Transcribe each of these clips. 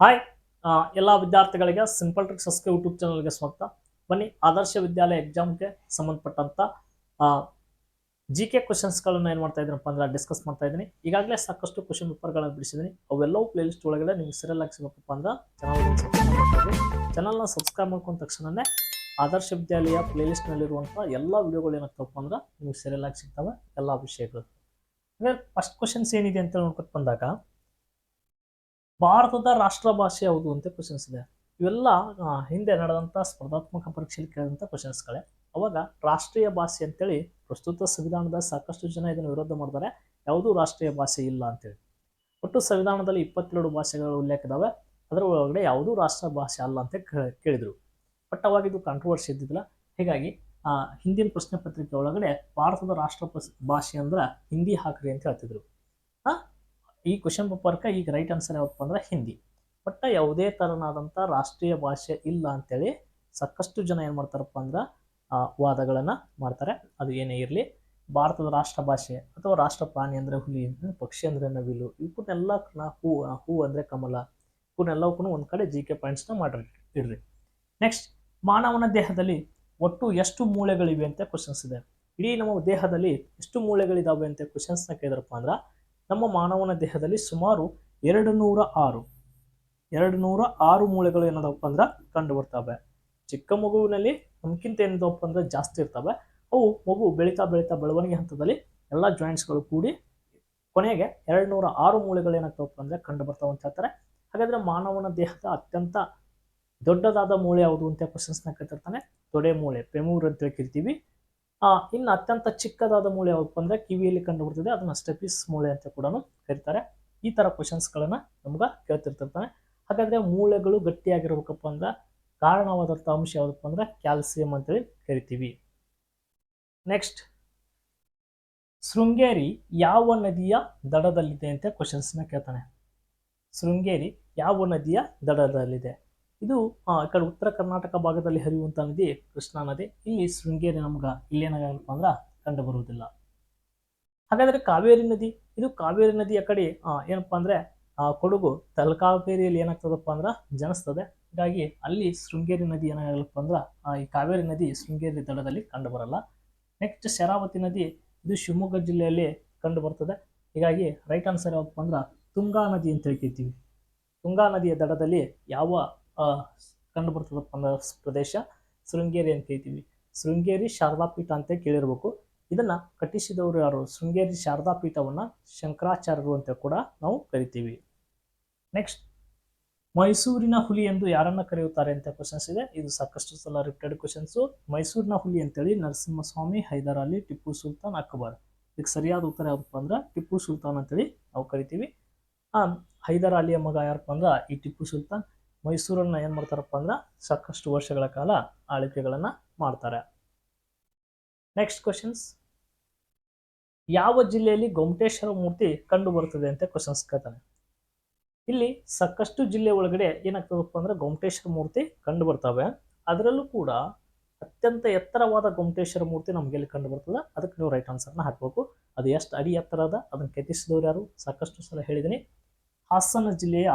Hi ಎಲ್ಲ ವಿದ್ಯಾರ್ಥಿಗಳಿಗೆ simple tricks ಸಸ್ಕೆ YouTube ಚಾನಲ್ಗೆ ಸ್ವಾಗತ. ಬನ್ನಿ, ಆದರ್ಶ ವಿದ್ಯಾಲಯ ಎಕ್ಸಾಮ್ಗೆ ಸಂಬಂಧಪಟ್ಟಂತ ಜಿ ಕೆ ಕ್ವಶನ್ಸ್ಗಳನ್ನ ಏನು ಮಾಡ್ತಾ ಇದ್ದೀನಪ್ಪ ಅಂದ್ರೆ ಡಿಸ್ಕಸ್ ಮಾಡ್ತಾ ಇದ್ದೀನಿ. ಈಗಾಗಲೇ ಸಾಕಷ್ಟು ಕ್ವಶನ್ ಪೇಪರ್ಗಳನ್ನ ಬಿಡಿಸಿದ್ದೀನಿ. ಅವೆಲ್ಲವೂ ಪ್ಲೇಲಿಸ್ಟ್ ಒಳಗಡೆ ನಿಮ್ಗೆ ಸರಿಯಲ್ ಸಿಗಬೇಕಪ್ಪ ಅಂದ್ರೆ ಚಾನಲ್ ಚಾನಲ್ನ ಸಬ್ಸ್ಕ್ರೈಬ್ ಮಾಡ್ಕೊಂಡ ತಕ್ಷಣನೇ ಆದರ್ಶ ವಿದ್ಯಾಲಯ ಪ್ಲೇಲಿಸ್ಟ್ನಲ್ಲಿರುವಂಥ ಎಲ್ಲ ವಿಡಿಯೋಗಳು ಏನಾಗ್ತವಪ್ಪ ಅಂದ್ರೆ ನಿಮ್ಗೆ ಸರಿಯಲ್ ಸಿಗ್ತವೆ. ಎಲ್ಲ ವಿಷಯಗಳು. ಅಂದರೆ ಫಸ್ಟ್ ಕ್ವಶನ್ಸ್ ಏನಿದೆ ಅಂತ ನೋಡ್ಕೊಟ್ಟು ಬಂದಾಗ ಭಾರತದ ರಾಷ್ಟ್ರ ಭಾಷೆ ಯಾವುದು ಅಂತ ಕ್ವಶನ್ಸ್ ಇದೆ. ಇವೆಲ್ಲ ಹಿಂದೆ ನಡೆದಂಥ ಸ್ಪರ್ಧಾತ್ಮಕ ಪರೀಕ್ಷೆಯಲ್ಲಿ ಕೇಳಿದಂಥ ಕ್ವಶನ್ಸ್ಗಳೇ ಅವಾಗ ರಾಷ್ಟ್ರೀಯ ಭಾಷೆ ಅಂತೇಳಿ ಪ್ರಸ್ತುತ ಸಂವಿಧಾನದ ಸಾಕಷ್ಟು ಜನ ಇದನ್ನು ವಿರೋಧ ಮಾಡ್ತಾರೆ. ಯಾವುದೂ ರಾಷ್ಟ್ರೀಯ ಭಾಷೆ ಇಲ್ಲ ಅಂತೇಳಿ. ಒಟ್ಟು ಸಂವಿಧಾನದಲ್ಲಿ ಇಪ್ಪತ್ತೆರಡು ಭಾಷೆಗಳ ಉಲ್ಲೇಖ ಇದಾವೆ. ಅದರ ಒಳಗಡೆ ಯಾವುದೂ ರಾಷ್ಟ್ರ ಭಾಷೆ ಅಲ್ಲ ಅಂತ ಕೇಳಿದರು ಕೇಳಿದ್ರು. ಬಟ್ ಅವಾಗ ಇದು ಕಾಂಟ್ರವರ್ಸಿ ಇದ್ದಿದ್ದಿಲ್ಲ. ಹೀಗಾಗಿ ಆ, ಹಿಂದಿನ ಪ್ರಶ್ನೆ ಪತ್ರಿಕೆ ಒಳಗಡೆ ಭಾರತದ ರಾಷ್ಟ್ರ ಭಾಷೆ ಅಂದ್ರೆ ಹಿಂದಿ ಹಾಕ್ರಿ ಅಂತ ಹೇಳ್ತಿದ್ರು. ಆ, ಈ ಕ್ವಶನ್ ಪೇಪರ್ಗೆ ಈಗ ರೈಟ್ ಆನ್ಸರ್ ಯಾವಪ್ಪ ಅಂದ್ರೆ ಹಿಂದಿ. ಬಟ್ ಯಾವುದೇ ಥರನಾದಂಥ ರಾಷ್ಟ್ರೀಯ ಭಾಷೆ ಇಲ್ಲ ಅಂತೇಳಿ ಸಾಕಷ್ಟು ಜನ ಏನು ಮಾಡ್ತಾರಪ್ಪ ಅಂದ್ರೆ ವಾದಗಳನ್ನ ಮಾಡ್ತಾರೆ. ಅದು ಏನೇ ಇರಲಿ, ಭಾರತದ ರಾಷ್ಟ್ರ ಭಾಷೆ ಅಥವಾ ರಾಷ್ಟ್ರ ಪ್ರಾಣಿ ಅಂದರೆ ಹುಲಿ, ಪಕ್ಷಿ ಅಂದರೆ ನವಿಲು ಇವನ್ನೆಲ್ಲ ಹೂ ಹೂ ಅಂದರೆ ಕಮಲ ಇವನ್ನೆಲ್ಲವಕ್ಕೂ ಒಂದು ಕಡೆ ಜಿ ಕೆ ಪಾಯಿಂಟ್ಸ್ನ ಮಾಡ್ರಿ, ಇಡ್ರಿ. ನೆಕ್ಸ್ಟ್ ಮಾನವನ ದೇಹದಲ್ಲಿ ಒಟ್ಟು ಎಷ್ಟು ಮೂಳೆಗಳಿವೆ ಅಂತ ಕ್ವಶನ್ಸ್ ಇದೆ. ಇಡೀ ನಮ್ಮ ದೇಹದಲ್ಲಿ ಎಷ್ಟು ಮೂಳೆಗಳಿದಾವೆ ಅಂತ ಕ್ವಶನ್ಸ್ನ ಕೇಳಿದ್ರಪ್ಪ ಅಂದ್ರೆ ನಮ್ಮ ಮಾನವನ ದೇಹದಲ್ಲಿ ಸುಮಾರು ಎರಡು ನೂರ ಆರು ಎರಡು ನೂರ ಆರು ಮೂಳೆಗಳು ಏನದಪ್ಪ ಅಂದ್ರೆ ಕಂಡು ಬರ್ತವೆ. ಚಿಕ್ಕ ಮಗುವಿನಲ್ಲಿ ನಮ್ಗಿಂತ ಏನದಪ್ಪ ಅಂದ್ರೆ ಜಾಸ್ತಿ ಇರ್ತವೆ. ಅವು ಮಗು ಬೆಳೀತಾ ಬೆಳೀತಾ ಬೆಳವಣಿಗೆ ಹಂತದಲ್ಲಿ ಎಲ್ಲ ಜಾಯಿಂಟ್ಸ್ಗಳು ಕೂಡಿ ಕೊನೆಗೆ ಎರಡು ನೂರ ಆರು ಮೂಳೆಗಳು ಏನಾಗ್ತಾವಪ್ಪ ಅಂದ್ರೆ ಕಂಡು ಬರ್ತಾವೆ ಅಂತ ಹೇಳ್ತಾರೆ. ಹಾಗಾದ್ರೆ ಮಾನವನ ದೇಹದ ಅತ್ಯಂತ ದೊಡ್ಡದಾದ ಮೂಳೆ ಯಾವುದು ಅಂತ ಕ್ವಶನ್ಸ್ನ ಕೇಳ್ತಿರ್ತಾನೆ. ತೊಡೆ ಮೂಳೆ, ಪೆಮೂರ್ ಅಂತ ಕರಿತೀವಿ ಇನ್ನು ಅತ್ಯಂತ ಚಿಕ್ಕದಾದ ಮೂಳೆ ಯಾವಪ್ಪ ಅಂದ್ರೆ ಕಿವಿಯಲ್ಲಿ ಕಂಡು ಬರ್ತದೆ ಅದನ್ನ ಸ್ಟೆಪಿಸ್ ಮೂಳೆ ಅಂತ ಕೂಡ ಕರೀತಾರೆ. ಈ ತರ ಕ್ವಶನ್ಸ್ಗಳನ್ನು ನಮ್ಗೆ ಕೇಳ್ತಿರ್ತಿರ್ತಾನೆ. ಹಾಗಾದ್ರೆ ಮೂಳೆಗಳು ಗಟ್ಟಿಯಾಗಿರ್ಬೇಕಪ್ಪ ಅಂದ್ರೆ ಕಾರಣವಾದಂಥ ಅಂಶ ಯಾವುದಪ್ಪ ಅಂದ್ರೆ ಕ್ಯಾಲ್ಸಿಯಂ ಅಂತೇಳಿ ಕರಿತೀವಿ. ನೆಕ್ಸ್ಟ್ ಶೃಂಗೇರಿ ಯಾವ ನದಿಯ ದಡದಲ್ಲಿದೆ ಅಂತ ಕ್ವಶನ್ಸ್ನ ಕೇಳ್ತಾನೆ. ಶೃಂಗೇರಿ ಯಾವ ನದಿಯ ದಡದಲ್ಲಿದೆ? ಇದು ಕಡೆ ಉತ್ತರ ಕರ್ನಾಟಕ ಭಾಗದಲ್ಲಿ ಹರಿಯುವಂಥ ನದಿ ಕೃಷ್ಣಾ ನದಿ. ಇಲ್ಲಿ ಶೃಂಗೇರಿ ನಮ್ಗೆ ಇಲ್ಲೇನಾಗಪ್ಪ ಅಂದ್ರೆ ಕಂಡು ಬರುವುದಿಲ್ಲ. ಹಾಗಾದ್ರೆ ಕಾವೇರಿ ನದಿ ಇದು ಕಾವೇರಿ ನದಿಯ ಕಡೆ ಆ, ಏನಪ್ಪಾ ಅಂದ್ರೆ ಆ, ಕೊಡಗು ತಲಕಾವೇರಿಯಲ್ಲಿ ಏನಾಗ್ತದಪ್ಪ ಅಂದ್ರೆ ಜನಿಸ್ತದೆ. ಹೀಗಾಗಿ ಅಲ್ಲಿ ಶೃಂಗೇರಿ ನದಿ ಏನಾಗಲ್ಲಪ್ಪ ಅಂದ್ರೆ ಈ ಕಾವೇರಿ ನದಿ ಶೃಂಗೇರಿ ದಡದಲ್ಲಿ ಕಂಡು ಬರಲ್ಲ. ನೆಕ್ಸ್ಟ್ ಶರಾವತಿ ನದಿ ಇದು ಶಿವಮೊಗ್ಗ ಜಿಲ್ಲೆಯಲ್ಲಿ ಕಂಡು ಬರ್ತದೆ. ಹೀಗಾಗಿ ರೈಟ್ ಆನ್ಸರ್ ಯಾವಪ್ಪ ಅಂದ್ರೆ ತುಂಗಾ ನದಿ ಅಂತ ಹೇಳ್ತೀವಿ ತುಂಗಾ ನದಿಯ ದಡದಲ್ಲಿ ಯಾವ ಕಂಡು ಬರ್ತದಪ್ಪ ಅಂದ್ರೆ ಪ್ರದೇಶ. ಶೃಂಗೇರಿ ಅಂತ ಹೇಳ್ತೀವಿ. ಶೃಂಗೇರಿ ಶಾರದಾ ಪೀಠ ಅಂತ ಕೇಳಿರ್ಬೇಕು. ಇದನ್ನ ಕಟ್ಟಿಸಿದವರು ಯಾರು? ಶೃಂಗೇರಿ ಶಾರದಾ ಪೀಠವನ್ನ ಶಂಕರಾಚಾರ್ಯರು ಅಂತ ಕೂಡ ನಾವು ಕರಿತೀವಿ. ನೆಕ್ಸ್ಟ್ ಮೈಸೂರಿನ ಹುಲಿ ಎಂದು ಯಾರನ್ನ ಕರೆಯುತ್ತಾರೆ ಅಂತ ಕ್ವಶನ್ಸ್ ಇದೆ. ಇದು ಸಾಕಷ್ಟು ಸಲ ರಿಪೀಟೆಡ್ ಕ್ವಶನ್ಸು ಮೈಸೂರಿನ ಹುಲಿ ಅಂತೇಳಿ ನರಸಿಂಹಸ್ವಾಮಿ, ಹೈದರ್ ಅಲಿ, ಟಿಪ್ಪು ಸುಲ್ತಾನ್, ಅಕ್ಬರ್. ಇದಕ್ಕೆ ಸರಿಯಾದ ಉತ್ತರ ಯಾವ್ದಪ್ಪ ಅಂದ್ರೆ ಟಿಪ್ಪು ಸುಲ್ತಾನ್ ಅಂತೇಳಿ ನಾವು ಕರಿತೀವಿ. ಹೈದರ್ ಅಲಿಯ ಮಗ ಯಾರಪ್ಪ ಅಂದ್ರೆ ಈ ಟಿಪ್ಪು ಸುಲ್ತಾನ್. ಮೈಸೂರನ್ನ ಏನ್ ಮಾಡ್ತಾರಪ್ಪ ಅಂದ್ರೆ ಸಾಕಷ್ಟು ವರ್ಷಗಳ ಕಾಲ ಆಳ್ವಿಕೆಗಳನ್ನ ಮಾಡ್ತಾರೆ. ನೆಕ್ಸ್ಟ್ ಕ್ವಶನ್ಸ್ ಯಾವ ಜಿಲ್ಲೆಯಲ್ಲಿ ಗೊಮಟೇಶ್ವರ ಮೂರ್ತಿ ಕಂಡು ಬರ್ತದೆ ಅಂತ ಕ್ವಶನ್ಸ್ ಕೇಳ್ತಾನೆ. ಇಲ್ಲಿ ಸಾಕಷ್ಟು ಜಿಲ್ಲೆ ಒಳಗಡೆ ಏನಾಗ್ತದಪ್ಪ ಅಂದ್ರೆ ಗೊಮಟೇಶ್ವರ ಮೂರ್ತಿ ಕಂಡು ಬರ್ತವೆ. ಅದರಲ್ಲೂ ಕೂಡ ಅತ್ಯಂತ ಎತ್ತರವಾದ ಗೊಮಟೇಶ್ವರ ಮೂರ್ತಿ ನಮ್ಗೆ ಎಲ್ಲಿ ಕಂಡು ಬರ್ತದೆ? ಅದಕ್ಕೆ ನೀವು ರೈಟ್ ಆನ್ಸರ್ನ ಹಾಕಬೇಕು. ಅದು ಎಷ್ಟು ಅಡಿ ಎತ್ತರ ಅದ? ಅದನ್ನು ಕೆತ್ತಿಸಿದವ್ರು ಯಾರು? ಸಾಕಷ್ಟು ಸಲ ಹೇಳಿದ್ದೀನಿ ಹಾಸನ ಜಿಲ್ಲೆಯ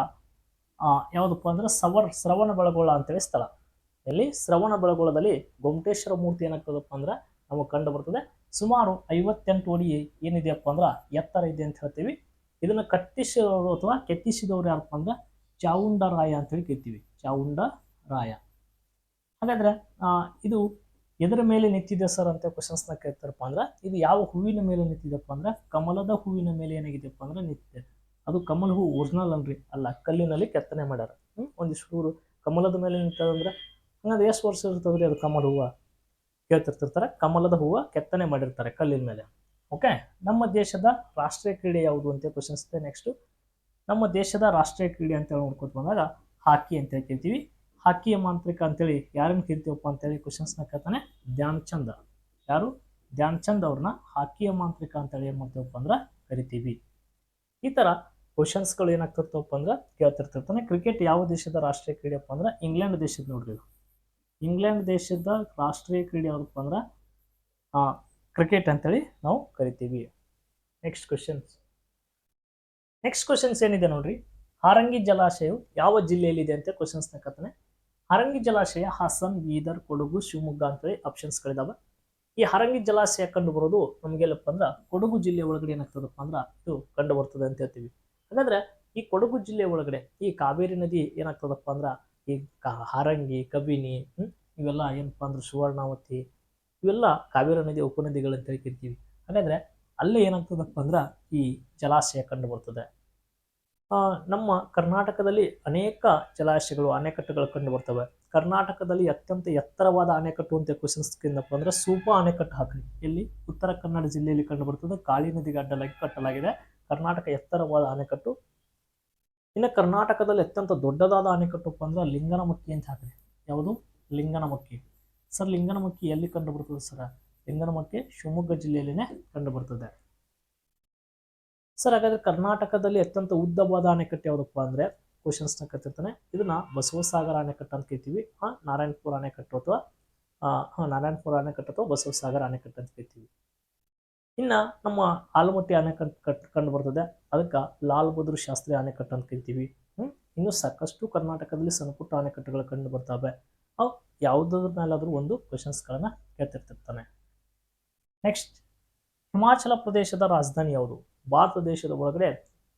ಯಾವುದಪ್ಪ ಅಂದ್ರೆ ಸವರ್, ಶ್ರವಣ ಬೆಳಗೊಳ ಅಂತೇಳಿ ಸ್ಥಳ. ಇಲ್ಲಿ ಶ್ರವಣ ಬೆಳಗೊಳದಲ್ಲಿ ಗೊಮಟೇಶ್ವರ ಮೂರ್ತಿ ಏನಾಗ್ತದಪ್ಪ ಅಂದ್ರೆ ನಮಗೆ ಕಂಡು ಬರ್ತದೆ. ಸುಮಾರು ಐವತ್ತೆಂಟು ಅಡಿ ಏನಿದೆಯಪ್ಪ ಅಂದ್ರೆ ಎತ್ತರ ಇದೆ ಅಂತ ಹೇಳ್ತೀವಿ. ಇದನ್ನು ಕಟ್ಟಿಸಿದವರು ಅಥವಾ ಕೆತ್ತಿಸಿದವರು ಯಾರಪ್ಪ ಅಂದ್ರೆ ಚಾವುಂಡ ರಾಯ ಅಂತೇಳಿ ಕೇಳ್ತೀವಿ. ಚಾವುಂಡ ರಾಯ. ಹಾಗಾದ್ರೆ ಇದು ಎದರ ಮೇಲೆ ನಿಂತಿದೆ ಸರ್ ಅಂತ ಕ್ವಶನ್ಸ್ನ ಕೇಳ್ತಾರಪ್ಪ ಅಂದ್ರೆ ಇದು ಯಾವ ಹೂವಿನ ಮೇಲೆ ನಿಂತಿದೆಪ್ಪ ಅಂದ್ರೆ ಕಮಲದ ಹೂವಿನ ಮೇಲೆ ಏನಾಗಿದೆಯಪ್ಪ ಅಂದ್ರೆ ನಿಂತಿದೆ. ಅದು ಕಮಲ ಹೂ ಒರಿಜಿನಲ್ ಅಲ್ರಿ ಅಲ್ಲ ಕಲ್ಲಿನಲ್ಲಿ ಕೆತ್ತನೆ ಮಾಡ್ಯಾರ. ಹ್ಞೂ ಒಂದಿಷ್ಟು ಹೂರು ಕಮಲದ ಮೇಲೆ ನಿಂತದಂದ್ರೆ ಹಂಗಂದ್ರೆ ಎಷ್ಟು ವರ್ಷ ಇರ್ತದ್ರಿ ಅದು ಕಮಲ ಹೂವು? ಕೇಳ್ತಿರ್ತಿರ್ತಾರೆ. ಕಮಲದ ಹೂವು ಕೆತ್ತನೆ ಮಾಡಿರ್ತಾರೆ ಕಲ್ಲಿನ ಮೇಲೆ. ಓಕೆ ನಮ್ಮ ದೇಶದ ರಾಷ್ಟ್ರೀಯ ಕ್ರೀಡೆ ಯಾವುದು ಅಂತ ಪ್ರಶ್ನಿಸ್ತೇವೆ ನೆಕ್ಸ್ಟು ನಮ್ಮ ದೇಶದ ರಾಷ್ಟ್ರೀಯ ಕ್ರೀಡೆ ಅಂತ ನೋಡ್ಕೊತ ಬಂದಾಗ ಹಾಕಿ ಅಂತ ಕೇಳ್ತೀವಿ. ಹಾಕಿಯ ಮಾಂತ್ರಿಕ ಅಂತೇಳಿ ಯಾರನ್ನ ಕೀರ್ತೀವಪ್ಪ ಅಂತೇಳಿ ಕ್ವಶನ್ಸ್ನ ಕೇಳ್ತಾನೆ ಧ್ಯಾನ್ ಚಂದ್ ಯಾರು? ಧ್ಯಾನ್ ಚಂದ್ ಅವ್ರನ್ನ ಹಾಕಿಯ ಮಾಂತ್ರಿಕ ಅಂತೇಳಿ ಏನು ಮಾಡ್ತೀವಪ್ಪ ಅಂದ್ರೆ ಕರಿತೀವಿ. ಈ ಥರ ಕ್ವಶನ್ಸ್ಗಳು ಏನಾಗ್ತಿರ್ತವಪ್ಪ ಅಂದ್ರೆ ಕೇಳ್ತಿರ್ತಿರ್ತಾನೆ ಕ್ರಿಕೆಟ್ ಯಾವ ದೇಶದ ರಾಷ್ಟ್ರೀಯ ಕ್ರೀಡೆಯಪ್ಪ ಅಂದ್ರೆ ಇಂಗ್ಲೆಂಡ್ ದೇಶದ ನೋಡ್ರಿ ಇಂಗ್ಲೆಂಡ್ ದೇಶದ ರಾಷ್ಟ್ರೀಯ ಕ್ರೀಡೆ ಯಾವುದಪ್ಪ ಅಂದ್ರೆ ಕ್ರಿಕೆಟ್ ಅಂತೇಳಿ ನಾವು ಕರಿತೀವಿ. ನೆಕ್ಸ್ಟ್ ಕ್ವಶನ್ಸ್ ನೆಕ್ಸ್ಟ್ ಕ್ವಶನ್ಸ್ ಏನಿದೆ ನೋಡ್ರಿ? ಹಾರಂಗಿ ಜಲಾಶಯವು ಯಾವ ಜಿಲ್ಲೆಯಲ್ಲಿದೆ ಅಂತ ಕ್ವಶನ್ಸ್ ಕಥನೆ ಹರಂಗಿ ಜಲಾಶಯ ಹಾಸನ್, ಬೀದರ್, ಕೊಡಗು, ಶಿವಮೊಗ್ಗ ಅಂತೇಳಿ ಆಪ್ಷನ್ಸ್ಗಳಿದಾವೆ ಈ ಹರಂಗಿ ಜಲಾಶಯ ಕಂಡು ಬರೋದು ನಮಗೆಲ್ಲಪ್ಪ ಅಂದ್ರೆ ಕೊಡಗು ಜಿಲ್ಲೆ ಒಳಗಡೆ ಏನಾಗ್ತದಪ್ಪ ಅಂದ್ರೆ ಇದು ಕಂಡು ಬರ್ತದೆ ಅಂತ ಹೇಳ್ತೀವಿ. ಹಾಗಾದ್ರೆ ಈ ಕೊಡಗು ಜಿಲ್ಲೆ ಒಳಗಡೆ ಈ ಕಾವೇರಿ ನದಿ ಏನಾಗ್ತದಪ್ಪ ಅಂದ್ರೆ ಈ ಹಾರಂಗಿ ಕಬಿನಿ ಹ್ಮ್, ಇವೆಲ್ಲ ಏನಪ್ಪ ಅಂದ್ರೆ ಸುವರ್ಣಾವತಿ ಇವೆಲ್ಲ ಕಾವೇರಿ ನದಿ ಉಪನದಿಗಳು ಅಂತ ಕರಿತೀವಿ ಹಾಗಾದ್ರೆ ಅಲ್ಲೇ ಏನಾಗ್ತದಪ್ಪ ಅಂದ್ರೆ ಈ ಜಲಾಶಯ ಕಂಡು ಬರ್ತದೆ. ಆ, ನಮ್ಮ ಕರ್ನಾಟಕದಲ್ಲಿ ಅನೇಕ ಜಲಾಶಯಗಳು ಅಣೆಕಟ್ಟುಗಳು ಕಂಡು ಬರ್ತವೆ. ಕರ್ನಾಟಕದಲ್ಲಿ ಅತ್ಯಂತ ಎತ್ತರವಾದ ಅಣೆಕಟ್ಟು ಅಂತ ಕ್ವಶನ್ಸ್ ಅಂದ್ರೆ ಸೂಪ ಅಣೆಕಟ್ಟು ಹಾಕಿ ಇಲ್ಲಿ ಉತ್ತರ ಕನ್ನಡ ಜಿಲ್ಲೆಯಲ್ಲಿ ಕಂಡು ಬರ್ತದೆ. ಕಾಳಿ ನದಿಗೆ ಅಡ್ಡಲಾಗಿ ಕಟ್ಟಲಾಗಿದೆ. ಕರ್ನಾಟಕ ಎತ್ತರವಾದ ಅಣೆಕಟ್ಟು ಇನ್ನು ಕರ್ನಾಟಕದಲ್ಲಿ ಅತ್ಯಂತ ದೊಡ್ಡದಾದ ಅಣೆಕಟ್ಟು ಅಂದ್ರೆ ಲಿಂಗನಮಕ್ಕಿ ಅಂತ ಹಾಕಿದೆ ಯಾವುದು? ಲಿಂಗನಮಕ್ಕಿ. ಸರ್, ಲಿಂಗನಮಕ್ಕಿ ಎಲ್ಲಿ ಕಂಡು ಬರ್ತದೆ ಸರ್? ಲಿಂಗನಮಕ್ಕಿ ಶಿವಮೊಗ್ಗ ಜಿಲ್ಲೆಯಲ್ಲಿನೇ ಕಂಡು ಬರ್ತದೆ ಸರ್, ಹಾಗಾದ್ರೆ ಕರ್ನಾಟಕದಲ್ಲಿ ಅತ್ಯಂತ ಉದ್ದವಾದ ಅಣೆಕಟ್ಟು ಯಾವುದಪ್ಪ ಅಂದ್ರೆ ಕ್ವಶನ್ಸ್ನ ಕತ್ತಿರ್ತಾನೆ. ಇದನ್ನ ಬಸವಸಾಗರ ಅಣೆಕಟ್ಟು ಅಂತ ಕರಿತೀವಿ. ನಾರಾಯಣಪುರ ಅಣೆಕಟ್ಟು ಅಥವಾ ಹಾ, ನಾರಾಯಣಪುರ ಅಣೆಕಟ್ಟು ಅಥವಾ ಬಸವಸಾಗರ ಅಣೆಕಟ್ಟು ಅಂತ ಕರಿತೀವಿ. ಇನ್ನ ನಮ್ಮ ಆಲಮಟ್ಟಿ ಅಣೆಕಟ್ಟು ಕಟ್ ಕಂಡು ಬರ್ತದೆ. ಅದಕ್ಕೆ ಲಾಲ್ ಬಹದ್ದೂರ್ ಶಾಸ್ತ್ರಿ ಅಣೆಕಟ್ಟು ಅಂತ ಕರಿತೀವಿ. ಹ್ಞೂ ಇನ್ನು ಸಾಕಷ್ಟು ಕರ್ನಾಟಕದಲ್ಲಿ ಸಣ್ಣ ಪುಟ್ಟ ಅಣೆಕಟ್ಟುಗಳು ಕಂಡು ಬರ್ತವೆ. ಅವು ಯಾವುದ್ರ ಮೇಲಾದರೂ ಒಂದು ಕ್ವಶನ್ಸ್ಗಳನ್ನ ಕೇಳ್ತಿರ್ತಿರ್ತಾನೆ. ನೆಕ್ಸ್ಟ್ ಹಿಮಾಚಲ ಪ್ರದೇಶದ ರಾಜಧಾನಿ ಯಾವುದು? ಭಾರತ ದೇಶದ ಒಳಗಡೆ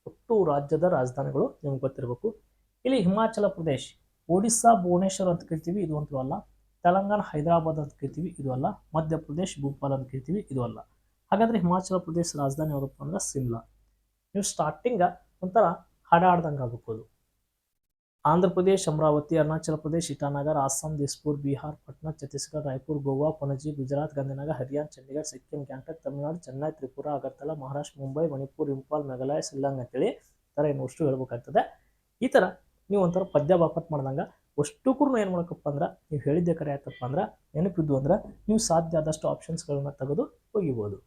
ಒಟ್ಟು ರಾಜ್ಯದ ರಾಜಧಾನಿಗಳು ನಿಮ್ಗೆ ಗೊತ್ತಿರಬೇಕು. ಇಲ್ಲಿ ಹಿಮಾಚಲ ಪ್ರದೇಶ್, ಒಡಿಸ್ಸಾ, ಭುವನೇಶ್ವರ್ ಅಂತ ಕರಿತೀವಿ, ಇದು ಅಂತೂ ಅಲ್ಲ. ತೆಲಂಗಾಣ, ಹೈದರಾಬಾದ್ ಅಂತ ಕರಿತೀವಿ, ಇದು ಅಲ್ಲ. ಮಧ್ಯಪ್ರದೇಶ್, ಭೂಪಾಲ್ ಅಂತ ಕರಿತೀವಿ, ಇದು ಅಲ್ಲ. ಹಾಗಾದ್ರೆ ಹಿಮಾಚಲ ಪ್ರದೇಶ ರಾಜಧಾನಿ ಯಾವುದಪ್ಪ ಅಂದ್ರೆ ಸಿಮ್ಲಾ. ನೀವು ಸ್ಟಾರ್ಟಿಂಗ್ ಒಂಥರ ಹಾಡಾಡ್ದಂಗೆ ಆಗಬಹುದು ಆಂಧ್ರ ಪ್ರದೇಶ್, ಅಮರಾವತಿ, ಅರುಣಾಚಲ ಪ್ರದೇಶ್, ಇಟಾನಗರ್, ಅಸ್ಸಾಂ, ದಿಸ್ಪುರ್, ಬಿಹಾರ್, ಪಟ್ನಾ, ಛತ್ತೀಸ್ಗಢ ರಾಯ್ಪುರ್ ಗೋವಾ, ಪಣಜಿ, ಗುಜರಾತ್ ಗಾಂಧಿನಗರ್ ಹರಿಯಾಣ, ಚಂಡೀಗಢ, ಸಿಕ್ಕಿಂ, ಗ್ಯಾಂಗ್ಟಕ್, ತಮಿಳುನಾಡು, ಚೆನ್ನೈ, ತ್ರಿಪುರ, ಅಗರ್ತಲಾ, ಮಹಾರಾಷ್ಟ್ರ, ಮುಂಬೈ, ಮಣಿಪುರ್, ಇಂಫಾಲ್, ಮೇಘಾಲಯ, ಶಿಲ್ಲಾಂಗ್ ಅಂತೇಳಿ ಥರ ಏನು ಅಷ್ಟು ಹೇಳ್ಬೇಕಾಗ್ತದೆ. ಈ ಥರ ನೀವು ಒಂಥರ ಪದ್ಯ ಬಾಪಟ್ ಮಾಡ್ದಂಗೆ ಕೂಡ ಏನು ಮಾಡಬೇಕಪ್ಪ ಅಂದ್ರೆ ನೀವು ಹೇಳಿದ್ದೆ ಕರೆ ಆಯ್ತಪ್ಪ ಅಂದ್ರೆ ನೆನಪಿದ್ದು ಅಂದ್ರೆ ನೀವು ಸಾಧ್ಯ ಆದಷ್ಟು ಆಪ್ಷನ್ಸ್ಗಳನ್ನ ತೆಗೆದು ಒಗಿಬೋದು.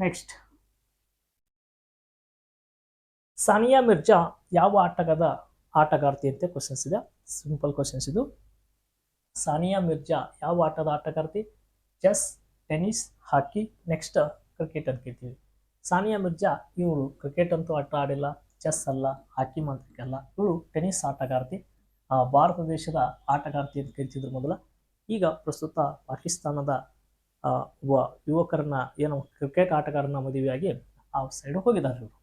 ನೆಕ್ಸ್ಟ್ ಸಾನಿಯಾ ಮಿರ್ಜಾ ಯಾವ ಆಟಗಾದ ಆಟಗಾರ್ತಿ ಅಂತ ಕ್ವಶನ್ಸ್ ಇದೆ. ಸಿಂಪಲ್ ಕ್ವಶನ್ಸ್ ಇದು. ಸಾನಿಯಾ ಮಿರ್ಜಾ ಯಾವ ಆಟದ ಆಟಗಾರ್ತಿ? Chess tennis hockey next cricket ಅಂತ ಕೇಳ್ತೀವಿ. ಸಾನಿಯಾ ಮಿರ್ಜಾ ಇವರು ಕ್ರಿಕೆಟ್ ಅಂತೂ ಆಟ ಆಡಿಲ್ಲ ಚೆಸ್ ಅಲ್ಲ ಹಾಕಿ ಮಾತ್ರಕ್ಕಲ್ಲ ಇವರು ಟೆನಿಸ್ ಆಟಗಾರ್ತಿ. ಆ, ಭಾರತ ದೇಶದ ಆಟಗಾರ್ತಿ ಅಂತ ಕರಿತಿದ್ರು ಮೊದಲ. ಈಗ ಪ್ರಸ್ತುತ ಪಾಕಿಸ್ತಾನದ ಯುವಕರನ್ನ ಏನು ಕ್ರಿಕೆಟ್ ಆಟಗಾರನ ಮದುವೆಯಾಗಿ ಆ ಸೈಡ್ ಹೋಗಿದ್ದಾರೆ ಇವರು.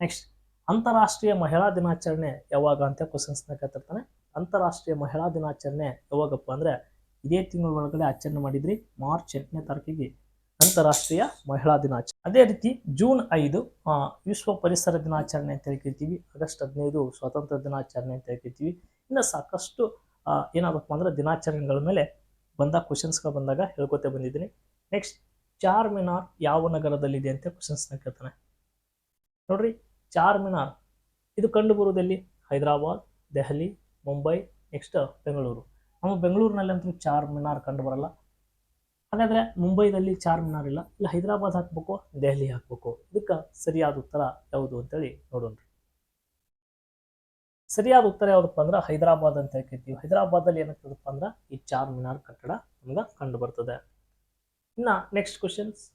ನೆಕ್ಸ್ಟ್ ಅಂತಾರಾಷ್ಟ್ರೀಯ ಮಹಿಳಾ ದಿನಾಚರಣೆ ಯಾವಾಗ ಅಂತ ಕ್ವಶನ್ಸ್ನ ಕೇಳ್ತಿರ್ತಾನೆ. ಅಂತಾರಾಷ್ಟ್ರೀಯ ಮಹಿಳಾ ದಿನಾಚರಣೆ ಯಾವಾಗಪ್ಪ ಅಂದ್ರೆ ಇದೇ ತಿಂಗಳ ಒಳಗಡೆ ಆಚರಣೆ ಮಾಡಿದ್ರಿ ಮಾರ್ಚ್ ಎಂಟನೇ ತಾರೀಕಿಗೆ ಅಂತಾರಾಷ್ಟ್ರೀಯ ಮಹಿಳಾ ದಿನಾಚರಣೆ. ಅದೇ ರೀತಿ ಜೂನ್ ಐದು ವಿಶ್ವ ಪರಿಸರ ದಿನಾಚರಣೆ ಅಂತ ಹೇಳ್ಕಿರ್ತೀವಿ ಆಗಸ್ಟ್ ಹದಿನೈದು ಸ್ವಾತಂತ್ರ್ಯ ದಿನಾಚರಣೆ ಅಂತ ಹೇಳ್ಕಿರ್ತೀವಿ. ಇನ್ನು ಸಾಕಷ್ಟು ಆ, ಏನಾಗಪ್ಪ ಅಂದ್ರೆ ದಿನಾಚರಣೆಗಳ ಮೇಲೆ ಬಂದ ಕ್ವಶನ್ಸ್ಗಳು ಬಂದಾಗ ಹೇಳ್ಕೊತ ಬಂದಿದ್ದೀನಿ. ನೆಕ್ಸ್ಟ್ ಚಾರ್ ಮಿನಾರ್ ಯಾವ ನಗರದಲ್ಲಿದೆ ಅಂತ ಕ್ವಶನ್ಸ್ನ ಕೇಳ್ತಾನೆ. ನೋಡ್ರಿ ಚಾರ್ ಮಿನಾರ್ ಇದು ಕಂಡು ಬರುವುದಲ್ಲಿ ಹೈದರಾಬಾದ್, ದೆಹಲಿ, ಮುಂಬೈ ನೆಕ್ಸ್ಟ್ ಬೆಂಗಳೂರು. ನಮ್ಮ ಬೆಂಗಳೂರಿನಲ್ಲಿ ಅಂತೂ ಚಾರ್ ಮಿನಾರ್ ಕಂಡು ಬರಲ್ಲ. ಹಾಗಾದರೆ ಮುಂಬೈದಲ್ಲಿ ಚಾರ್ ಮಿನಾರ್ ಇಲ್ಲ ಇಲ್ಲ ಹೈದರಾಬಾದ್ ಹಾಕ್ಬೇಕು, ದೆಹಲಿ ಹಾಕ್ಬೇಕು? ಇದಕ್ಕೆ ಸರಿಯಾದ ಉತ್ತರ ಯಾವುದು ಅಂತೇಳಿ ನೋಡೋಣ. ಸರಿಯಾದ ಉತ್ತರ ಯಾವುದಪ್ಪ ಅಂದ್ರೆ ಹೈದರಾಬಾದ್ ಅಂತ ಹೇಳ್ತೀವಿ ಹೈದರಾಬಾದಲ್ಲಿ ಏನಾಗ್ತದಪ್ಪ ಅಂದ್ರೆ ಈ ಚಾರ್ ಮಿನಾರ್ ಕಟ್ಟಡ ನಮ್ಗೆ ಕಂಡು ಬರ್ತದೆ ಇನ್ನ ನೆಕ್ಸ್ಟ್ ಕ್ವಶನ್ಸ್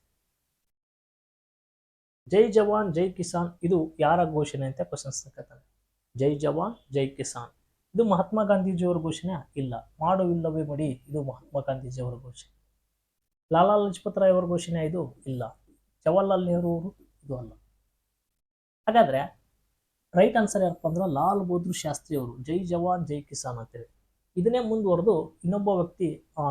ಜೈ ಜವಾನ್, ಜೈ ಕಿಸಾನ್, ಇದು ಯಾರ ಘೋಷಣೆ ಅಂತ ಕ್ವಶನ್ಸ್ ಕೇಳ್ತಾನೆ ಜೈ ಜವಾನ್, ಜೈ ಕಿಸಾನ್. ಇದು ಮಹಾತ್ಮ ಗಾಂಧೀಜಿಯವರ ಘೋಷಣೆ ಇಲ್ಲ. ಮಾಡುವಿಲ್ಲವೇ ಮಡಿ, ಇದು ಮಹಾತ್ಮ ಗಾಂಧೀಜಿಯವರ ಘೋಷಣೆ. ಲಾಲಾ ಲಜಪತ್ ರಾಯ್ ಅವರ ಘೋಷಣೆ ಇದು ಇಲ್ಲ. ಜವಾಹರ್ಲಾಲ್ ನೆಹರು ಅವರು ಇದು ಅಲ್ಲ. ಹಾಗಾದ್ರೆ ರೈಟ್ ಆನ್ಸರ್ ಯಾರಪ್ಪ ಅಂದ್ರೆ ಲಾಲ್ ಬಹದ್ದೂರ್ ಶಾಸ್ತ್ರಿ ಅವರು ಜೈ ಜವಾನ್ ಜೈ ಕಿಸಾನ್ ಅಂತೇಳಿ ಇದನ್ನೇ ಮುಂದುವರೆದು ಇನ್ನೊಬ್ಬ ವ್ಯಕ್ತಿ ಆ,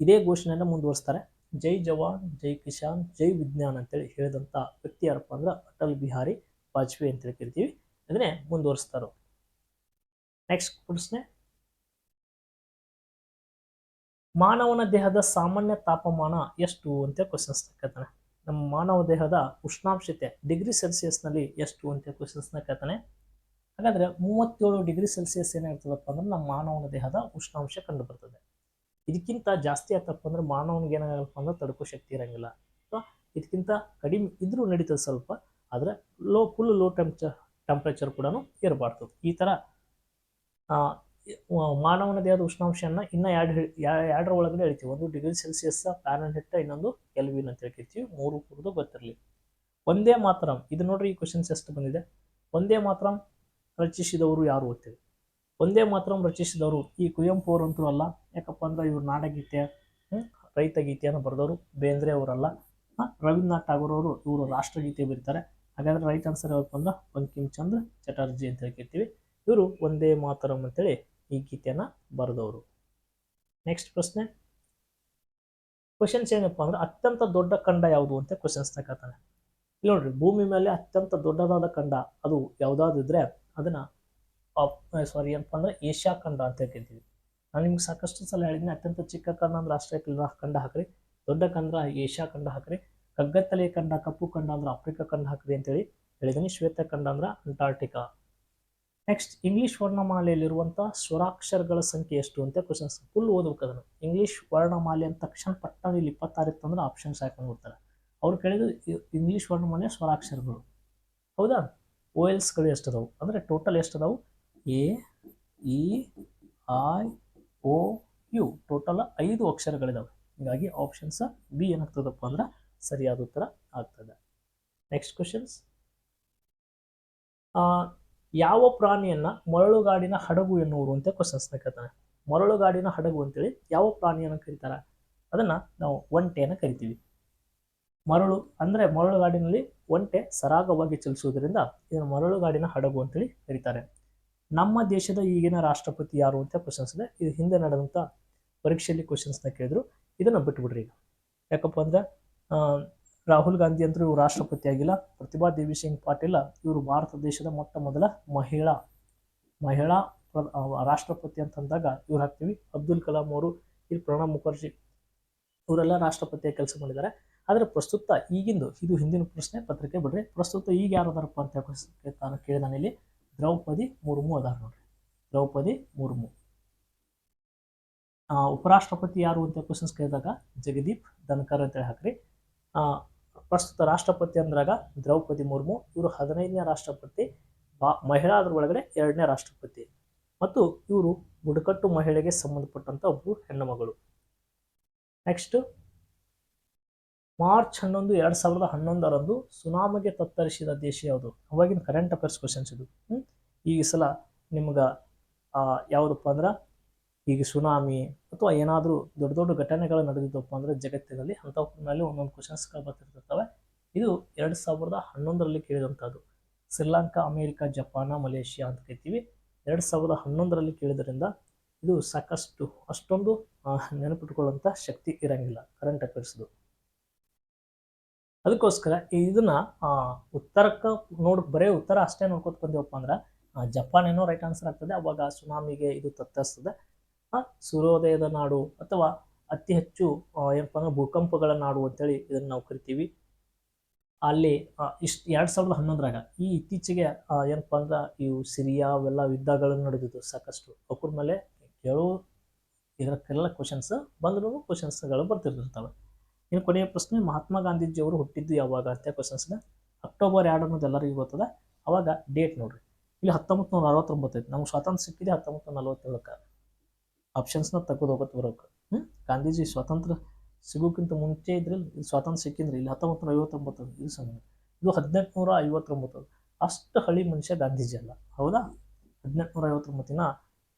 ಇದೇ ಘೋಷಣೆಯನ್ನು ಮುಂದುವರಿಸ್ತಾರೆ. ಜೈ ಜವಾನ್ ಜೈ ಕಿಸಾನ್ ಜೈ ವಿಜ್ಞಾನ್ ಅಂತೇಳಿ ಹೇಳಿದಂಥ ವ್ಯಕ್ತಿ ಯಾರಪ್ಪ ಅಂದ್ರೆ ಅಟಲ್ ಬಿಹಾರಿ ವಾಜಪೇಯಿ ಅಂತೇಳಿ ಕರಿತೀವಿ. ಅದನ್ನೇ ಮುಂದುವರಿಸ್ತಾರೋ ನೆಕ್ಸ್ಟ್ ಪ್ರಶ್ನೆ. ಮಾನವನ ದೇಹದ ಸಾಮಾನ್ಯ ತಾಪಮಾನ ಎಷ್ಟು ಅಂತ ಕ್ವಶನ್ಸ್ ಕೇಳ್ತಾನೆ. ನಮ್ಮ ಮಾನವ ದೇಹದ ಉಷ್ಣಾಂಶತೆ ಡಿಗ್ರಿ ಸೆಲ್ಸಿಯಸ್ನಲ್ಲಿ ಎಷ್ಟು ಅಂತ ಕ್ವಶನ್ಸ್ನ ಕೇಳ್ತಾನೆ. ಹಾಗಾದರೆ ಮೂವತ್ತೇಳು ಡಿಗ್ರಿ ಸೆಲ್ಸಿಯಸ್ ಏನಾಗ್ತದಪ್ಪ ಅಂದ್ರೆ ನಮ್ಮ ಮಾನವನ ದೇಹದ ಉಷ್ಣಾಂಶ ಕಂಡು ಬರ್ತದೆ ಇದಕ್ಕಿಂತ ಜಾಸ್ತಿ ಆಯ್ತಪ್ಪ ಅಂದ್ರೆ ಮಾನವನಿಗೆ ಏನಾಗಲ್ಲಪ್ಪ ಅಂದ್ರೆ ತಡ್ಕೋ ಶಕ್ತಿ ಇರಂಗಿಲ್ಲ. ಅಥವಾ ಇದಕ್ಕಿಂತ ಕಡಿಮೆ ಇದ್ರೂ ನಡೀತದೆ ಸ್ವಲ್ಪ, ಆದರೆ low full low temperature temperature ಕೂಡ ಇರಬಾರ್ದು. ಈ ಥರ ಮಾನವನ ದೇಹದ ಉಷ್ಣಾಂಶನ ಇನ್ನ ಎರಡು ಎರಡರ ಒಳಗಡೆ ಹೇಳ್ತೀವಿ. ಒಂದು ಡಿಗ್ರಿ ಸೆಲ್ಸಿಯಸ್ ಪ್ಯಾರನ್ಹಿಟ್ ಇನ್ನೊಂದು ಕೆಲ್ವಿನ್ ಅಂತ ಹೇಳ್ತಿರ್ತೀವಿ ಮೂರು ಕುರಿದು ಗೊತ್ತಿರಲಿ. ಒಂದೇ ಮಾತ್ರ. ಇದು ನೋಡ್ರಿ ಈ ಕ್ವಶನ್ಸ್ ಎಷ್ಟು ಬಂದಿದೆ. ಒಂದೇ ಮಾತ್ರ ರಚಿಸಿದವರು ಯಾರು ಓದ್ತೀವಿ? ಒಂದೇ ಮಾತ್ರ ರಚಿಸಿದವರು ಈ ಕುವೆಂಪು ಅಂತೂ ಅಲ್ಲ. ಯಾಕಪ್ಪ ಅಂದ್ರೆ ಇವರು ನಾಡಗೀತೆ ರೈತ ಗೀತೆಯನ್ನು ಬರೆದವರು. ಬೇಂದ್ರೆ ಅವರಲ್ಲ. ರವೀಂದ್ರನಾಥ್ ಟಾಗೋರ್ ಅವರು ಇವರು ರಾಷ್ಟ್ರಗೀತೆ ಬರೀತಾರೆ. ಹಾಗಾದ್ರೆ ರೈಟ್ ಆನ್ಸರ್ ಯಾವಪ್ಪ ಅಂದ್ರೆ ಬಂಕಿಮ್ ಚಂದ್ರ ಚಟರ್ಜಿ ಅಂತ ಹೇಳ್ತಿರ್ತೀವಿ ಇವರು ಒಂದೇ ಮಾತರಂ ಅಂತೇಳಿ ಈ ಗೀತೆಯನ್ನು ಬರೆದವರು. ನೆಕ್ಸ್ಟ್ ಪ್ರಶ್ನೆ. ಕ್ವಶನ್ಸ್ ಏನಪ್ಪ ಅಂದ್ರೆ ಅತ್ಯಂತ ದೊಡ್ಡ ಖಂಡ ಯಾವುದು ಅಂತ ಕ್ವಶನ್ಸ್ ಕೇಳ್ತಾನೆ. ಇಲ್ಲಿ ನೋಡ್ರಿ, ಭೂಮಿ ಮೇಲೆ ಅತ್ಯಂತ ದೊಡ್ಡದಾದ ಖಂಡ ಅದು ಯಾವುದಾದಿದ್ರೆ ಅದನ್ನ ಸಾರಿ ಏನಪ್ಪ ಅಂದ್ರೆ ಏಷ್ಯಾ ಖಂಡ ಅಂತ ಕೇಳ್ತೀವಿ. ನಾನು ನಿಮ್ಗೆ ಸಾಕಷ್ಟು ಸಲ ಹೇಳಿದ್ದೀನಿ ಅತ್ಯಂತ ಚಿಕ್ಕ ಖಂಡ ಅಂದ್ರೆ ಆಸ್ಟ್ರೇಲಿಯಾ ಖಂಡ ಹಾಕ್ರಿ. ದೊಡ್ಡ ಖಂಡ ಏಷ್ಯಾ ಖಂಡ ಹಾಕ್ರಿ. ಕಗ್ಗತ್ತಲೆ ಖಂಡ, ಕಪ್ಪು ಖಂಡ ಅಂದ್ರೆ ಆಫ್ರಿಕಾ ಖಂಡ ಹಾಕ್ರಿ ಅಂತೇಳಿ ಹೇಳಿದ್ದೀನಿ ಶ್ವೇತ ಖಂಡ ಅಂದ್ರೆ ಅಂಟಾರ್ಟಿಕಾ ನೆಕ್ಸ್ಟ್ ಇಂಗ್ಲೀಷ್ ವರ್ಣಮಾಲೆಯಲ್ಲಿರುವಂಥ ಸ್ವರಾಕ್ಷರಗಳ ಸಂಖ್ಯೆ ಎಷ್ಟು ಅಂತ ಕ್ವಶನ್ಸ್ ಫುಲ್ ಓದ್ಬೇಕು ಅದನ್ನು. ಇಂಗ್ಲೀಷ್ ವರ್ಣಮಾಲೆ ಅಂತ ತಕ್ಷಣ ಪಟ್ಟಣ ಇಲ್ಲಿ ಅಂದ್ರೆ ಆಪ್ಷನ್ಸ್ ಹಾಕೊಂಡು ಬಿಡ್ತಾರೆ ಅವ್ರು ಕೇಳಿದ್ರು ಇಂಗ್ಲೀಷ್ ವರ್ಣಮಾಲೆ ಸ್ವರಾಕ್ಷರಗಳು. ಹೌದಾ? ಓ ಎಲ್ಸ್ಗಳು ಎಷ್ಟದಾವು? ಅಂದರೆ total ಎಷ್ಟದಾವು? A E I O U total ಐದು ಅಕ್ಷರಗಳಿದಾವೆ. ಹೀಗಾಗಿ ಆಪ್ಷನ್ಸ್ ಬಿ ಏನಾಗ್ತದಪ್ಪ ಅಂದ್ರೆ ಸರಿಯಾದ ಉತ್ತರ ಆಗ್ತದೆ. ನೆಕ್ಸ್ಟ್ ಕ್ವಶನ್ಸ್ ಯಾವ ಪ್ರಾಣಿಯನ್ನ ಮರಳುಗಾಡಿನ ಹಡಗು ಎನ್ನುವರು ಅಂತ ಕ್ವಶನ್ಸ್ ಕೇಳ್ತಾನೆ ಮರಳುಗಾಡಿನ ಹಡಗು ಅಂತೇಳಿ ಯಾವ ಪ್ರಾಣಿಯನ್ನು ಕರೀತಾರೆ? ಅದನ್ನ ನಾವು ಒಂಟೆಯನ್ನು ಕರಿತೀವಿ. ಮರಳು ಅಂದ್ರೆ ಮರಳುಗಾಡಿನಲ್ಲಿ ಒಂಟೆ ಸರಾಗವಾಗಿ ಚಲಿಸುವುದರಿಂದ ಇದನ್ನು ಮರಳುಗಾಡಿನ ಹಡಗು ಅಂತೇಳಿ ಕರೀತಾರೆ. ನಮ್ಮ ದೇಶದ ಈಗಿನ ರಾಷ್ಟ್ರಪತಿ ಯಾರು ಅಂತ ಕ್ವಶನ್ಸ್ ಇದೆ ಇದು ಹಿಂದೆ ನಡೆದಂಥ ಪರೀಕ್ಷೆಯಲ್ಲಿ ಕ್ವಶನ್ಸ್ನ ಕೇಳಿದ್ರು. ಇದನ್ನ ಬಿಟ್ಬಿಡ್ರಿ ಈಗ. ಯಾಕಪ್ಪ ಅಂದ್ರೆ ರಾಹುಲ್ ಗಾಂಧಿ ಅಂತೂ ಇವರು ರಾಷ್ಟ್ರಪತಿ ಆಗಿಲ್ಲ. ಪ್ರತಿಭಾ ದೇವಿ ಸಿಂಗ್ ಪಾಟೀಲ ಇವರು ಭಾರತ ದೇಶದ ಮೊಟ್ಟ ಮೊದಲ ಮಹಿಳಾ ಮಹಿಳಾ ರಾಷ್ಟ್ರಪತಿ ಅಂತಂದಾಗ ಇವ್ರು ಹಾಕ್ತೀವಿ. ಅಬ್ದುಲ್ ಕಲಾಂ ಅವರು ಇಲ್ಲಿ ಪ್ರಣಬ್ ಮುಖರ್ಜಿ ಇವರೆಲ್ಲ ರಾಷ್ಟ್ರಪತಿಯ ಕೆಲಸ ಮಾಡಿದ್ದಾರೆ. ಆದರೆ ಪ್ರಸ್ತುತ ಈಗಿಂದು, ಇದು ಹಿಂದಿನ ಪ್ರಶ್ನೆ ಪತ್ರಿಕೆ ಬಿಡ್ರಿ. ಪ್ರಸ್ತುತ ಈಗ ಯಾರು ಅದಾರಪ್ಪ ಅಂತ ನಾನು ಕೇಳಿದ ಇಲ್ಲಿ, ದ್ರೌಪದಿ ಮುರ್ಮು ಅದಾರ ನೋಡ್ರಿ. ದ್ರೌಪದಿ ಮುರ್ಮು. ಉಪರಾಷ್ಟ್ರಪತಿ ಯಾರು ಅಂತ ಕ್ವಶನ್ಸ್ ಕೇಳಿದಾಗ ಜಗದೀಪ್ ಧನ್ಕರ್ ಅಂತೇಳಿ ಹಾಕ್ರಿ. ಪ್ರಸ್ತುತ ರಾಷ್ಟ್ರಪತಿ ಅಂದ್ರಾಗ ದ್ರೌಪದಿ ಮುರ್ಮು, ಇವರು ಹದಿನೈದನೇ ರಾಷ್ಟ್ರಪತಿ, ಬಾ ಅದರ ಒಳಗಡೆ ಎರಡನೇ ರಾಷ್ಟ್ರಪತಿ. ಮತ್ತು ಇವರು ಬುಡಕಟ್ಟು ಮಹಿಳೆಗೆ ಸಂಬಂಧಪಟ್ಟಂತ ಒಬ್ಬರು ಹೆಣ್ಣು ಮಗಳು ನೆಕ್ಸ್ಟ್ ಮಾರ್ಚ್ ಹನ್ನೊಂದು, ಎರಡ್ ಸಾವಿರದ ಹನ್ನೊಂದರಂದು ಸುನಾಮಿಗೆ ತತ್ತರಿಸಿದ ದೇಶ ಯಾವುದು? ಅವಾಗಿನ ಕರೆಂಟ್ ಅಫೇರ್ಸ್ ಕ್ವಶನ್ಸ್ ಇದು? ಈ ಸಲ ನಿಮ್ಗೆ ಯಾವುದಪ್ಪ ಅಂದ್ರೆ ಈಗ ಸುನಾಮಿ ಅಥವಾ ಏನಾದರೂ ದೊಡ್ಡ ದೊಡ್ಡ ಘಟನೆಗಳು ನಡೆದಿದ್ದಪ್ಪ ಅಂದ್ರೆ ಜಗತ್ತಿನಲ್ಲಿ ಅಂಥವ್ರ ಮೇಲೆ ಒಂದೊಂದು ಕ್ವಶನ್ಸ್ಗಳು ಬರ್ತಿರ್ತವೆ. ಇದು ಎರಡು ಸಾವಿರದ ಹನ್ನೊಂದರಲ್ಲಿ ಕೇಳಿದಂಥದ್ದು. ಶ್ರೀಲಂಕಾ, ಅಮೇರಿಕಾ, ಜಪಾನ, ಮಲೇಷಿಯಾ ಅಂತ ಕರಿತೀವಿ. ಎರಡು ಸಾವಿರದ ಹನ್ನೊಂದರಲ್ಲಿ ಕೇಳಿದ್ರಿಂದ ಇದು ಸಾಕಷ್ಟು ಅಷ್ಟೊಂದು ನೆನಪಿಟ್ಕೊಳ್ಳುವಂಥ ಶಕ್ತಿ ಇರಂಗಿಲ್ಲ ಕರೆಂಟ್ ಅಫೇರ್ಸ್ದು ಅದಕ್ಕೋಸ್ಕರ ಇದನ್ನ ಉತ್ತರಕ್ಕೆ ನೋಡ್, ಬರೇ ಉತ್ತರ ಅಷ್ಟೇ ನೋಡ್ಕೊತ ಬಂದೇವಪ್ಪ ಅಂದ್ರೆ ಜಪಾನ್ ಏನೋ ರೈಟ್ ಆನ್ಸರ್ ಆಗ್ತದೆ. ಅವಾಗ ಸುನಾಮಿಗೆ ಇದು ತತ್ತರಿಸ್ತದೆ. ಸೂರ್ಯೋದಯದ ನಾಡು ಅಥವಾ ಅತಿ ಹೆಚ್ಚು ಏನಪ್ಪ ಅಂದ್ರೆ ಭೂಕಂಪಗಳ ನಾಡು ಅಂತೇಳಿ ಇದನ್ನ ನಾವು ಕರಿತೀವಿ. ಅಲ್ಲಿ ಇಷ್ಟು ಎರಡು ಸಾವಿರದ ಹನ್ನೊಂದರಾಗ ಈ ಇತ್ತೀಚೆಗೆ ಏನಪ್ಪ ಅಂದ್ರೆ ಇವು ಸಿರಿಯಾ ಅವೆಲ್ಲ ಯುದ್ಧಗಳು ನಡೆದಿದ್ದು ಸಾಕಷ್ಟು. ಅವ್ರ ಮೇಲೆ ಕೇಳೋ ಇದಕ್ಕೆಲ್ಲ ಕ್ವಶನ್ಸ್ ಬಂದ್ರೂ ಕ್ವಶನ್ಸ್ಗಳು ಬರ್ತಿರ್ತಿರ್ತವೆ. ಇನ್ನು ಕೊನೆಯ ಪ್ರಶ್ನೆ, ಮಹಾತ್ಮ ಗಾಂಧೀಜಿ ಅವರು ಹುಟ್ಟಿದ್ದು ಯಾವಾಗ ಅಂತ ಕ್ವಶನ್ಸ್ನ ಅಕ್ಟೋಬರ್ ಎರಡು ಅನ್ನೋದು ಎಲ್ಲರಿಗೂ ಗೊತ್ತದ? ಅವಾಗ ಡೇಟ್ ನೋಡ್ರಿ. ಇಲ್ಲಿ ಹತ್ತೊಂಬತ್ತು ನೂರ ಅರವತ್ತೊಂಬತ್ತೈತಿ ನಮ್ಗೆ ಸ್ವಾತಂತ್ರ್ಯ ಸಿಕ್ಕಿದೆ ಹತ್ತೊಂಬತ್ತು ನೂರ ನಲವತ್ತೇಳಕ್ಕೆ. ಆಪ್ಷನ್ಸ್ನ ತೆಗೆದು ಬರೋಕೆ. ಹ್ಞೂ ಗಾಂಧೀಜಿ ಸ್ವಾತಂತ್ರ್ಯ ಸಿಗೋಕ್ಕಿಂತ ಮುಂಚೆ ಇದ್ರಲ್ಲಿ ಇದು ಸ್ವಾತಂತ್ರ್ಯ ಸಿಕ್ಕಿದ್ರೆ ಇಲ್ಲಿ ಹತ್ತೊಂಬತ್ತು ನೂರ ಐವತ್ತೊಂಬತ್ತು ಇದು ಸಮಯ ಇದು ಹದಿನೆಂಟುನೂರ ಐವತ್ತೊಂಬತ್ತು ಅಷ್ಟು ಹಳಿ ಮನುಷ್ಯ ಗಾಂಧೀಜಿ ಅಲ್ಲ. ಹೌದಾ? ಹದಿನೆಂಟು ನೂರ ಐವತ್ತೊಂಬತ್ತಿನ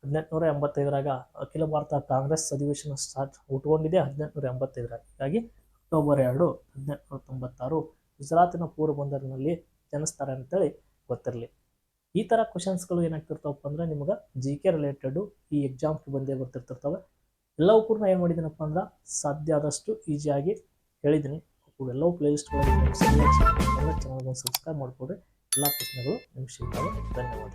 ಹದಿನೆಂಟು ನೂರ ಎಂಬತ್ತೈದರಾಗ ಅಖಿಲ ಭಾರತ ಕಾಂಗ್ರೆಸ್ ಅಧಿವೇಶನ ಸ್ಟಾರ್ಟ್ ಹುಟ್ಕೊಂಡಿದೆ ಹದಿನೆಂಟು ನೂರ ಎಂಬತ್ತೈದರಾಗ ಹೀಗಾಗಿ ಅಕ್ಟೋಬರ್ ಎರಡು ಹದಿನೆಂಟುನೂರ ತೊಂಬತ್ತಾರು ಗುಜರಾತಿನ ಪೂರ್ವಬಂದರಿನಲ್ಲಿ ಜನಿಸ್ತಾರೆ ಅಂತೇಳಿ ಗೊತ್ತಿರಲಿ. ಈ ಥರ ಕ್ವಶನ್ಸ್ಗಳು ಏನಾಗ್ತಿರ್ತಾವಪ್ಪ ಅಂದ್ರೆ ನಿಮ್ಗೆ ಜಿ ಕೆ ರಿಲೇಟೆಡು ಈ ಎಕ್ಸಾಮ್ಗೆ ಬಂದೇ ಬರ್ತಿರ್ತಿರ್ತವೆ. ಎಲ್ಲವೂ ಕೂಡ ಏನು ಮಾಡಿದ್ದೀನಪ್ಪ ಅಂದ್ರೆ ಸಾಧ್ಯ ಆದಷ್ಟು ಈಸಿಯಾಗಿ ಹೇಳಿದ್ದೀನಿ. ಎಲ್ಲವೂ ಪ್ಲೇಲಿಸ್ಟ್ಗಳಲ್ಲಿ ಚಾನಲ್ಗೆ ಸಬ್ಸ್ಕ್ರೈಬ್ ಮಾಡಿಕೊಡ್ರಿ ಎಲ್ಲ ಪ್ರಶ್ನೆಗಳು ನಿಮ್ಗೆ ಸಿಗ್ತವೆ. ಧನ್ಯವಾದ.